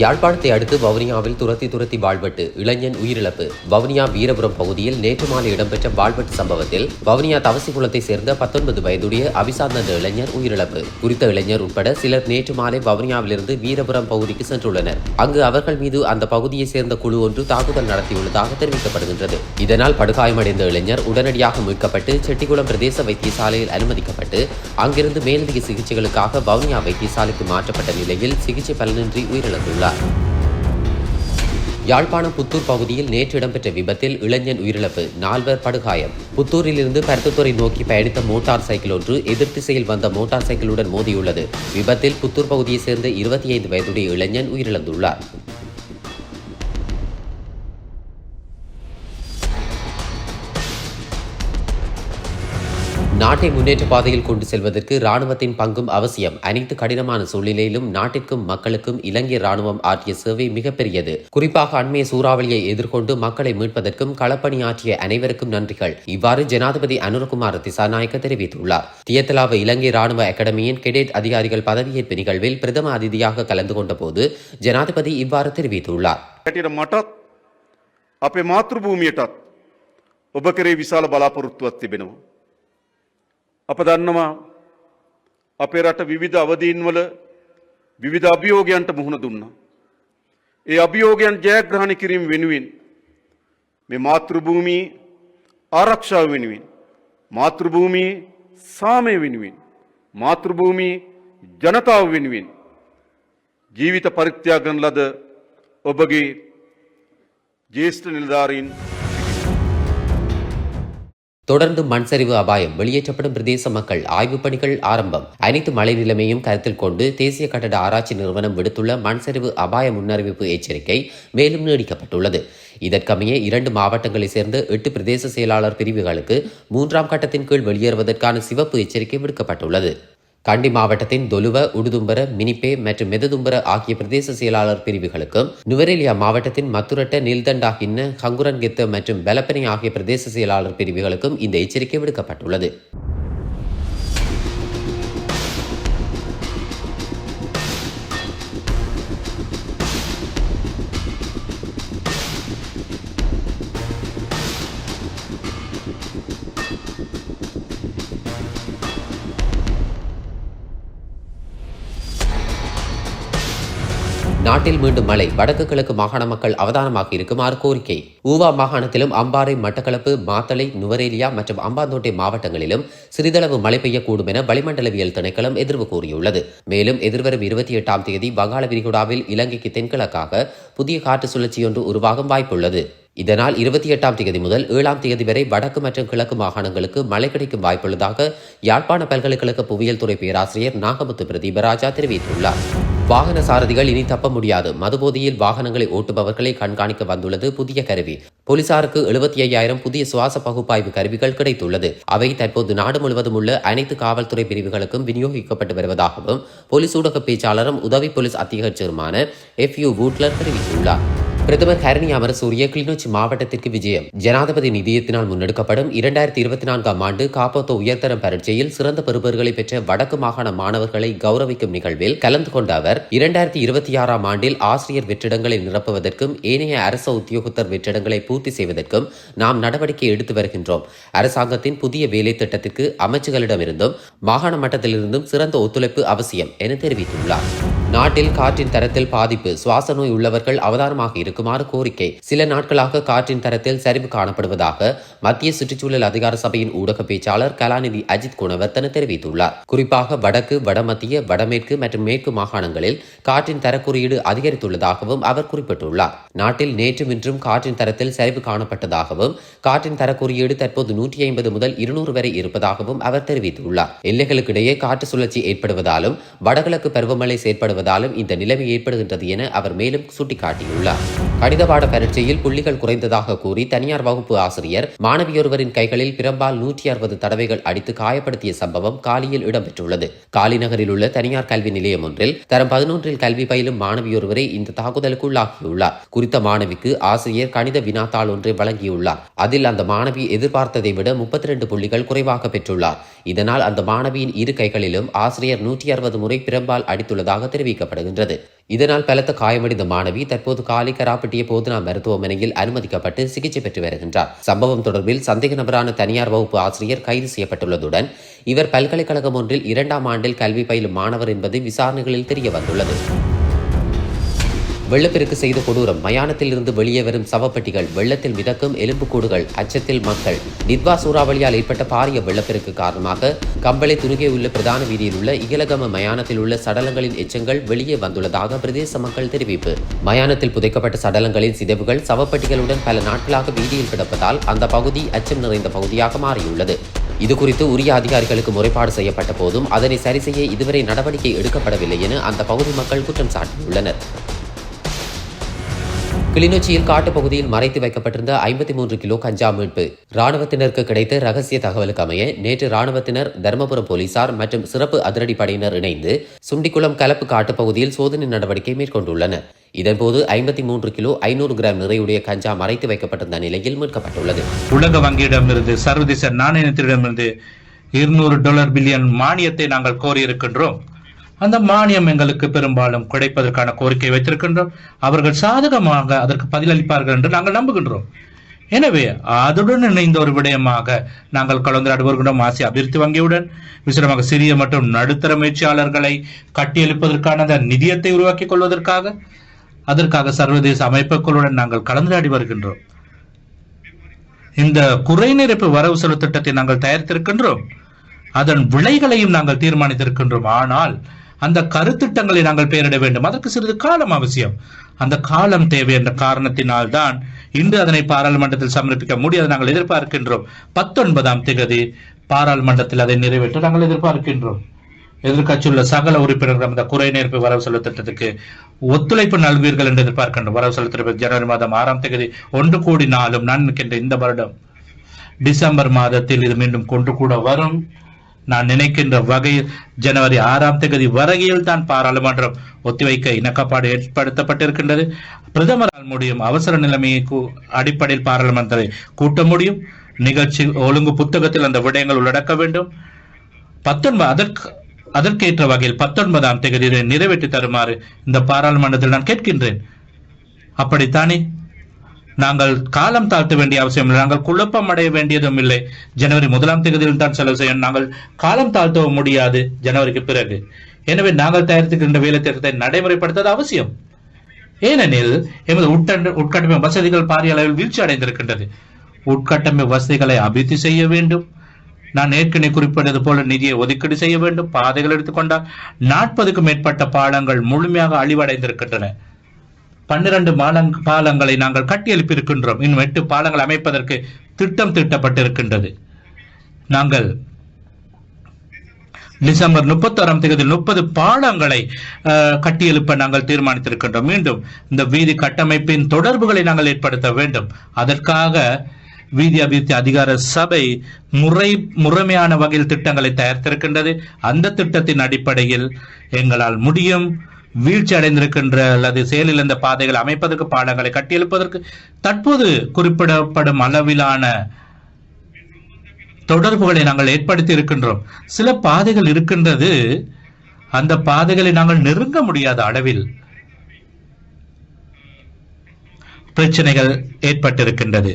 யாழ்ப்பாணத்தை அடுத்து வவுனியாவில் துரத்தி துரத்தி வாழ்வெட்டு இளைஞன் உயிரிழப்பு. வவுனியா வீரபுரம் பகுதியில் நேற்று மாலை இடம்பெற்ற வாழ்வெட்டு சம்பவத்தில் வவுனியா தவசிகுளத்தை சேர்ந்த பத்தொன்பது வயதுடைய அபிசாந்த் என்ற இளைஞர் உயிரிழப்பு. குறித்த இளைஞர் உட்பட சிலர் நேற்று மாலை வவுனியாவிலிருந்து வீரபுரம் பகுதிக்கு சென்றுள்ளனர். அங்கு அவர்கள் மீது அந்த பகுதியை சேர்ந்த குழு ஒன்று தாக்குதல் நடத்தியுள்ளதாக தெரிவிக்கப்படுகின்றது. இதனால் படுகாயமடைந்த இளைஞர் உடனடியாக மீட்கப்பட்டு செட்டிகுளம் பிரதேச வைத்தியசாலையில் அனுமதிக்கப்பட்டு அங்கிருந்து மேலதிக சிகிச்சைகளுக்காக வவுனியா வைத்தியசாலைக்கு மாற்றப்பட்ட நிலையில் சிகிச்சை பலனின்றி உயிரிழந்துள்ளார். யாழ்ப்பாணம் புத்தூர் பகுதியில் நேற்று இடம்பெற்ற விபத்தில் இளைஞன் உயிரிழப்பு நால்வர் படுகாயம். புத்தூரிலிருந்து பருத்துத்துறை நோக்கி பயணித்த மோட்டார் சைக்கிள் ஒன்று எதிர் திசையில் வந்த மோட்டார் சைக்கிளுடன் மோதியுள்ளது. விபத்தில் புத்தூர் பகுதியைச் சேர்ந்த இருபத்தி ஐந்து வயதுடைய இளைஞன் உயிரிழந்துள்ளார். நாட்டை முன்னேற்ற பாதையில் கொண்டு செல்வதற்கு ராணுவத்தின் பங்கும் அவசியம் அனைத்து கடினமான சூழ்நிலையிலும் நாட்டிற்கும் மக்களுக்கும் இலங்கை ராணுவம் ஆற்றிய சேவை மிகப்பெரியது குறிப்பாக அண்மைய சூறாவளியை எதிர்கொண்டு மக்களை மீட்பதற்கும் களப்பணியாற்றிய அனைவருக்கும் நன்றிகள் இவ்வாறு ஜனாதிபதி அனுரகுமார திசாநாயக்க தெரிவித்துள்ளார் தியத்தலாவ இலங்கை ராணுவ அகாடமியின் கெடேட் அதிகாரிகள் பதவியேற்பு நிகழ்வில் பிரதம அதிதியாக கலந்து கொண்ட போது ஜனாதிபதி இவ்வாறு தெரிவித்துள்ளார் හැටියට මටත් අපේ මාතෘභූමියටත් ඔබ කරේ විශාල බලාපොරොත්තුවක් තිබෙනවා. අප දන්නවා අපේ රට විවිධ අවදීන්වල විවිධ අභියෝගයන්ට මුහුණ දුන්නා. ඒ අභියෝගයන් ජයග්‍රහණ කිරීම වෙනුවෙන් මේ මාතෘභූමී ආරක්ෂාව වෙනුවෙන් මාතෘභූමී සාමය වෙනුවෙන් මාතෘභූමී ජනතාව වෙනුවෙන් ජීවිත පරිත්‍යාගන ලද ඔබගේ ජේෂ්ඨ නිලධාරීන් தொடர்ந்து மண் சரிவு அபாயம் வெளியேற்றப்படும் பிரதேச மக்கள் ஆய்வுப் பணிகள் ஆரம்பம். அனைத்து மழை நிலைமையும் கருத்தில் கொண்டு தேசிய கட்டட ஆராய்ச்சி நிறுவனம் விடுத்துள்ள மண் சரிவு அபாய முன்னறிவிப்பு எச்சரிக்கை மேலும் நீடிக்கப்பட்டுள்ளது. இதற்கமைய இரண்டு மாவட்டங்களைச் சேர்ந்த எட்டு பிரதேச செயலாளர் பிரிவுகளுக்கு மூன்றாம் கட்டத்தின் கீழ் வெளியேறுவதற்கான சிவப்பு எச்சரிக்கை விடுக்கப்பட்டுள்ளது. கண்டி மாவட்டத்தின் தொலுவ உடுதும்பர மினிப்பே மற்றும் மெததும்பர ஆகிய பிரதேச செயலாளர் பிரிவுகளுக்கும் நுவரெலியா மாவட்டத்தின் மத்துரட்ட நீல்தண்டாகின்ன ஹங்குரன்கெத்த மற்றும் பெலப்பனி ஆகிய பிரதேச செயலாளர் பிரிவுகளுக்கும் இந்த எச்சரிக்கை விடுக்கப்பட்டுள்ளது. நாட்டில் மீண்டும் மழை வடக்கு கிழக்கு மாகாண மக்கள் அவதானமாக இருக்குமாறு கோரிக்கை. ஊவா மாகாணத்திலும் அம்பாறை மட்டக்களப்பு மாத்தளை நுவரேலியா மற்றும் அம்பாந்தோட்டை மாவட்டங்களிலும் சிறிதளவு மழை பெய்யக்கூடும் என வளிமண்டலவியல் திணைக்களம் எதிர்வு கூறியுள்ளது. மேலும் எதிர்வரும் இருபத்தி எட்டாம் தேதி வங்காள விரிகுடாவில் இலங்கைக்கு தென்கிழக்காக புதிய காற்று சுழற்சியொன்று உருவாகும் வாய்ப்புள்ளது. இதனால் இருபத்தி எட்டாம் தேதி முதல் ஏழாம் தேதி வரை வடக்கு மற்றும் கிழக்கு மாகாணங்களுக்கு மழை கிடைக்கும் வாய்ப்புள்ளதாக யாழ்ப்பாண பல்கலைக்கழக புவியியல் துறை பேராசிரியர் நாகமுத்து பிரதீபராஜா தெரிவித்துள்ளார். வாகன சாரதிகள் இனி தப்ப முடியாது. மதுபோதையில் வாகனங்களை ஓட்டுபவர்களை கண்காணிக்க வந்துள்ளது புதிய கருவி. போலீசாருக்கு எழுபத்தி ஐயாயிரம் புதிய சுவாச பகுப்பாய்வு கருவிகள் கிடைத்துள்ளது. அவை தற்போது நாடு முழுவதும் உள்ள அனைத்து காவல்துறை பிரிவுகளுக்கும் விநியோகிக்கப்பட்டு வருவதாகவும் போலீஸ் ஊடக பேச்சாளரும் உதவி போலீஸ் அத்தியட்சருமான எஃப் யூ வூட்லர் தெரிவித்துள்ளார். பிரதமர் ஹரணி அமரசூரிய கிளிநொச்சி மாவட்டத்திற்கு விஜயம். ஜனாதிபதி நிதியத்தினால் முன்னெடுக்கப்படும் இரண்டாயிரத்தி இருபத்தி நான்காம் ஆண்டு காப்போத்த உயர்தரம் பரீட்சையில் சிறந்த பெறுபர்களை பெற்ற வடக்கு மாகாண மாணவர்களை கௌரவிக்கும் நிகழ்வில் கலந்து கொண்ட அவர் இரண்டாயிரத்தி இருபத்தி ஆறாம் ஆண்டில் ஆசிரியர் வெற்றிடங்களை நிரப்புவதற்கும் ஏனைய அரச உத்தியோகத்தர் வெற்றிடங்களை பூர்த்தி செய்வதற்கும் நாம் நடவடிக்கை எடுத்து வருகின்றோம். அரசாங்கத்தின் புதிய வேலை திட்டத்திற்கு அமைச்சுகளிடமிருந்தும் மாகாண மட்டத்திலிருந்தும் சிறந்த ஒத்துழைப்பு அவசியம் என தெரிவித்துள்ளார். நாட்டில் காற்றின் தரத்தில் பாதிப்பு சுவாச நோய் உள்ளவர்கள் அவதானமாக இருக்குமாறு கோரிக்கை. சில நாட்களாக காற்றின் தரத்தில் சரிவு காணப்படுவதாக மத்திய சுற்றுச்சூழல் அதிகார சபையின் ஊடக பேச்சாளர் கலாநிதி அஜித் குணவர்த்தன தெரிவித்துள்ளார். குறிப்பாக வடக்கு வடமத்திய வடமேற்கு மற்றும் மேற்கு மாகாணங்களில் காற்றின் தரக்குறியீடு அதிகரித்துள்ளதாகவும் அவர் குறிப்பிட்டுள்ளார். நாட்டில் நேற்றும் இன்றும் காற்றின் தரத்தில் சரிவு காணப்பட்டதாகவும் காற்றின் தர குறியீடு தற்போது நூற்றி ஐம்பது முதல் இருநூறு வரை இருப்பதாகவும் அவர் தெரிவித்துள்ளார். எல்லைகளுக்கிடையே காற்று சுழற்சி ஏற்படுவதாலும் வடகிழக்கு பருவமழை செயற்படுவதாலும் இந்த நிலைமை ஏற்படுகின்றது என அவர் மேலும் சுட்டிக்காட்டியுள்ளார். கணித பாட பரீட்சையில் புள்ளிகள் குறைந்ததாக கூறி தனியார் வகுப்பு ஆசிரியர் மாணவியொருவரின் கைகளில் பிரம்பால் நூற்றி அறுபது தடவைகள் அடித்து காயப்படுத்திய சம்பவம் காலியில் இடம்பெற்றுள்ளது. காலி நகரில் உள்ள தனியார் கல்வி நிலையம் ஒன்றில் தரம் பதினொன்றில் கல்வி பயிலும் மாணவியொருவரை இந்த தாக்குதலுக்கு உள்ளாக்கியுள்ளார் குறித்த மாணவிக்கு ஆசிரியர் கணித வினாத்தாள் ஒன்றை வழங்கியுள்ளார். அதில் அந்த மாணவி எதிர்பார்த்ததை விட முப்பத்தி ரெண்டு புள்ளிகள் குறைவாக பெற்றுள்ளார். இதனால் அந்த மாணவியின் இரு கைகளிலும் ஆசிரியர் நூற்றி அறுபது முறை பிரம்பால் அடித்துள்ளதாக தெரிவிக்கப்படுகின்றது. இதனால் பலத்த காயமடைந்த மாணவி தற்போது காலி கராப்பட்டிய போதனா மருத்துவமனையில் அனுமதிக்கப்பட்டு சிகிச்சை பெற்று வருகின்றார். சம்பவம் தொடர்பில் சந்தேக நபரான தனியார் வகுப்பு ஆசிரியர் கைது செய்யப்பட்டுள்ளதுடன் இவர் பல்கலைக்கழகம் ஒன்றில் இரண்டாம் ஆண்டில் கல்வி பயிலும் மாணவர் என்பது விசாரணைகளில் தெரிய வந்துள்ளது வெள்ளப்பெருக்கு செய்த கொடூரம். மயானத்தில் இருந்து வெளியே வரும் சவப்பட்டிகள் வெள்ளத்தில் மிதக்கும் எலும்புக்கூடுகள் அச்சத்தில் மக்கள். நித்வா சூறாவளியால் ஏற்பட்ட பாரிய வெள்ளப்பெருக்கு காரணமாக கம்பளை துருகே உள்ள பிரதான வீதியில் உள்ள இகலகம மயானத்தில் உள்ள சடலங்களின் எச்சங்கள் வெளியே வந்துள்ளதாக பிரதேச மக்கள் தெரிவிப்பு. மயானத்தில் புதைக்கப்பட்ட சடலங்களின் சிதைவுகள் சவப்பட்டிகளுடன் பல நாட்களாக வீதியில் கிடப்பதால் அந்த பகுதி அச்சம் நிறைந்த பகுதியாக மாறியுள்ளது. இது குறித்து உரிய அதிகாரிகளுக்கு முறைப்பாடு செய்யப்பட்ட போதும் அதனை சரி செய்ய இதுவரை நடவடிக்கை எடுக்கப்படவில்லை என அந்த பகுதி மக்கள் குற்றம் சாட்டியுள்ளனர். கிளிநொச்சியில் காட்டுப்பகுதியில் மறைத்து வைக்கப்பட்டிருந்த ஐம்பத்தி மூன்று கிலோ கஞ்சா மீட்பு. ராணுவத்தினருக்கு கிடைத்த ரகசிய தகவலுக்கு அமைய நேற்று ராணுவத்தினர் தருமபுரம் போலீசார் மற்றும் சிறப்பு அதிரடிப்படையினர் இணைந்து சுண்டிக்குளம் கலப்பு காட்டுப்பகுதியில் சோதனை நடவடிக்கை மேற்கொண்டுள்ளனர். இதன்போது ஐம்பத்தி மூன்று கிலோ ஐநூறு கிராம் நிறையுடைய கஞ்சா மறைத்து வைக்கப்பட்டிருந்த நிலையில் மீட்கப்பட்டுள்ளது. உலக வங்கியிடமிருந்து சர்வதேச நாணயத்திடமிருந்து இருநூறு டாலர் பில்லியன் மானியத்தை நாங்கள் கோரியிருக்கின்றோம். அந்த மானியம் எங்களுக்கு பெரும்பாலும் கிடைப்பதற்கான கோரிக்கை வைத்திருக்கின்றோம். அவர்கள் சாதகமாக அதற்கு பதிலளிப்பார்கள் என்று நாங்கள் நம்புகின்றோம். எனவே அதுடன் இணைந்த ஒரு விடயமாக நாங்கள் கலந்துரையாடி வருகின்றோம் ஆசிய அபிவிருத்தி வங்கியுடன். விசேடமாக சிறிய மற்றும் நடுத்தர முயற்சியாளர்களை கட்டியெழுப்பதற்கான அந்த நிதியத்தை உருவாக்கிக் கொள்வதற்காக அதற்காக சர்வதேச அமைப்புகளுடன் நாங்கள் கலந்துரையாடி வருகின்றோம். இந்த குறைநிரப்பு வரவு செலவு திட்டத்தை நாங்கள் தயாரித்திருக்கின்றோம். அதன் விலைகளையும் நாங்கள் தீர்மானித்திருக்கின்றோம். ஆனால் அந்த கருத்திட்டங்களை நாங்கள் பெயரிட வேண்டும். அதற்கு சிறிது காலம் அவசியம். அந்த காலம் தேவை என்ற காரணத்தினால் தான் இன்று அதனை பாராளுமன்றத்தில் சமர்ப்பிக்க முடியாது நாங்கள் எதிர்பார்க்கின்றோம். பத்தொன்பதாம் திகதி பாராளுமன்றத்தில் அதை நிறைவேற்ற நாங்கள் எதிர்பார்க்கின்றோம். எதிர்க்கட்சியுள்ள சகல உறுப்பினர்கள் அந்த குறை நேர்ப்பு வரவு செலவு திட்டத்துக்கு ஒத்துழைப்பு நல்வீர்கள் என்று எதிர்பார்க்கின்றோம். வரவு செலவு திட்டம் ஜனவரி மாதம் ஆறாம் தேதி ஒன்று கூடி நாளும் நான் இந்த வருடம். டிசம்பர் மாதத்தில் இது மீண்டும் கொண்டு கூட வரும். நான் நினைக்கின்ற வகையில் ஜனவரி ஆறாம் தேதி வரையில் தான் பாராளுமன்றம் ஒத்திவைக்க இணக்கப்பாடு ஏற்படுத்தப்பட்டிருக்கின்றது. பிரதமரால் முடியும் அவசர நிலைமையை அடிப்படையில் பாராளுமன்றத்தை கூட்ட முடியும். நிகழ்ச்சி ஒழுங்கு புத்தகத்தில் அந்த விடயங்கள் உள்ளடக்க வேண்டும். பத்தொன்பது அதற்கு அதற்கேற்ற வகையில் பத்தொன்பதாம் தேதி நிறைவேற்றி தருமாறு இந்த பாராளுமன்றத்தில் நான் கேட்கின்றேன். அப்படித்தானே? நாங்கள் காலம் தாழ்த்த வேண்டிய அவசியம் இல்லை. நாங்கள் குழப்பம் அடைய வேண்டியதும் இல்லை. ஜனவரி முதலாம் தேதியில் தான் செலவு செய்யும் நாங்கள் காலம் தாழ்த்தவும் முடியாது ஜனவரிக்கு பிறகு. எனவே நாங்கள் தயாரித்துக்கின்ற வேலை திட்டத்தை நடைமுறைப்படுத்துவது அவசியம். ஏனெனில் எமது உட்கட்ட உட்கட்டமைப்பு வசதிகள் பாரிய அளவில் வீழ்ச்சி அடைந்திருக்கின்றது. உட்கட்டமைப்பு வசதிகளை அபிவிருத்தி செய்ய வேண்டும். நான் ஏற்கனவே குறிப்பிட்டது போல நிதியை ஒதுக்கீடு செய்ய வேண்டும். பாதைகள் எடுத்துக்கொண்டால் நாற்பதுக்கும் மேற்பட்ட பாலங்கள் முழுமையாக அழிவடைந்திருக்கின்றன. பன்னிரண்டு மாலங் பாலங்களை நாங்கள் கட்டியெழுப்பியிருக்கின்றோம். இன்னும் எட்டு பாலங்கள் அமைப்பதற்கு திட்டம் தீட்டப்பட்டிருக்கின்றது. நாங்கள் டிசம்பர் முப்பத்தோராம் தேதி முப்பது பாலங்களை கட்டியெழுப்ப நாங்கள் தீர்மானித்திருக்கின்றோம். மீண்டும் இந்த வீதி கட்டமைப்பின் தொடர்புகளை நாங்கள் ஏற்படுத்த வேண்டும். அதற்காக வீதி அபிவிருத்தி அதிகார சபை முறை முறைமையான வகையில் திட்டங்களை தயாரித்திருக்கின்றது. அந்த திட்டத்தின் அடிப்படையில் எங்களால் முடியும். வீழ்ச்சி அடைந்திருக்கின்ற அல்லது செயலிழந்த பாதைகள் அமைப்பதற்கு பாலங்களை கட்டியெழுப்பதற்கு தற்போது குறிப்பிடப்படும் அளவிலான தொடர்புகளை நாங்கள் ஏற்படுத்தி இருக்கின்றோம். சில பாதைகள் இருக்கின்றது. அந்த பாதைகளை நாங்கள் நெருங்க முடியாத அளவில் பிரச்சனைகள் ஏற்பட்டிருக்கின்றது.